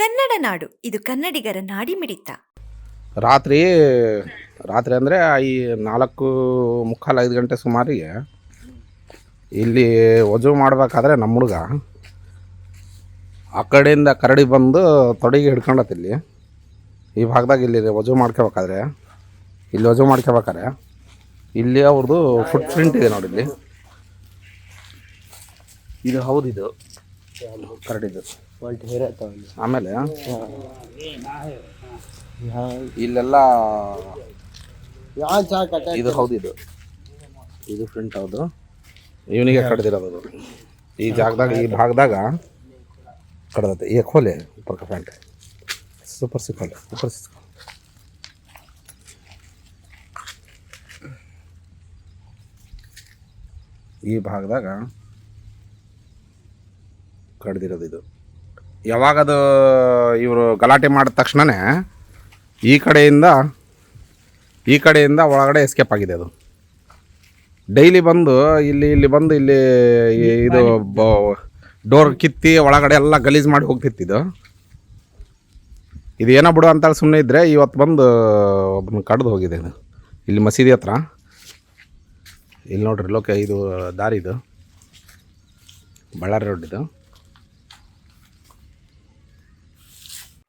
ಕನ್ನಡ ನಾಡು. ಇದು ಕನ್ನಡಿಗರ ನಾಡಿಮಿಡಿತ. ರಾತ್ರಿ ರಾತ್ರಿ ಅಂದರೆ ಈ ನಾಲ್ಕು ಮುಕ್ಕಾಲು ಐದು ಗಂಟೆ ಸುಮಾರಿಗೆ ಇಲ್ಲಿ ವಜು ಮಾಡಬೇಕಾದ್ರೆ ನಮ್ಮ ಹುಡುಗ ಆ ಕಡೆಯಿಂದ ಕರಡಿ ಬಂದು ತೊಡೆಗೆ ಹಿಡ್ಕೊಂಡತ್ ಇಲ್ಲಿ. ಈ ಭಾಗದಾಗ ಇಲ್ಲಿ ವಜು ಮಾಡ್ಕೋಬೇಕಾದ್ರೆ ಇಲ್ಲಿ ವಜು ಮಾಡ್ಕೋಬೇಕಾದ್ರೆ ಇಲ್ಲಿ ಅವ್ರದ್ದು ಫುಟ್ ಪ್ರಿಂಟ್ ಇದೆ ನೋಡಿ ಇಲ್ಲಿ. ಇದು ಹೌದು ಕರಡಿದ್ದು. ಆಮೇಲೆ? ಇಲ್ಲೆಲ್ಲ ಯಾವ ಇದು ಹೌದು ಇದು ಇದು ಫ್ರಂಟ್ ಹೌದು. ಇವನಿಗೆ ಕಡ್ದಿರೋದು ಈ ಜಾಗದಾಗ ಈ ಭಾಗದಾಗ ಕಡ್ದೈತೆ ಈ ಕೋಲೆ ಉಪರ್ಕ ಪ್ಯಾಂಟ್. ಸೂಪರ್ ಸಿಕ್ಕೋಲೆ ಸೂಪರ್ ಸಿಕ್ಕ ಈ ಭಾಗದಾಗ ಕಡ್ದಿರೋದು ಇದು ಯಾವಾಗದು ಇವರು ಗಲಾಟೆ ಮಾಡಿದ ತಕ್ಷಣವೇ ಈ ಕಡೆಯಿಂದ ಈ ಕಡೆಯಿಂದ ಒಳಗಡೆ ಎಸ್ಕೇಪ್ ಆಗಿದೆ ಅದು. ಡೈಲಿ ಬಂದು, ಇಲ್ಲಿ ಇಲ್ಲಿ ಬಂದು, ಇಲ್ಲಿ ಇದು ಡೋರ್ ಕಿತ್ತಿ ಒಳಗಡೆ ಎಲ್ಲ ಗಲೀಜು ಮಾಡಿ ಹೋಗ್ತಿತ್ತು ಇದು. ಏನೋ ಬಿಡು ಅಂತೇಳಿ ಸುಮ್ಮನೆ ಇದ್ದರೆ ಇವತ್ತು ಬಂದು ಒಬ್ಬನ ಕಡ್ದು ಹೋಗಿದೆ ಇದು ಇಲ್ಲಿ ಮಸೀದಿ ಹತ್ರ. ಇಲ್ಲಿ ನೋಡ್ರಿ ಲೋಕೆ, ಇದು ದಾರಿ ಇದು. ಬಳ್ಳಾರಿ ರೋಡ್ ಇದು.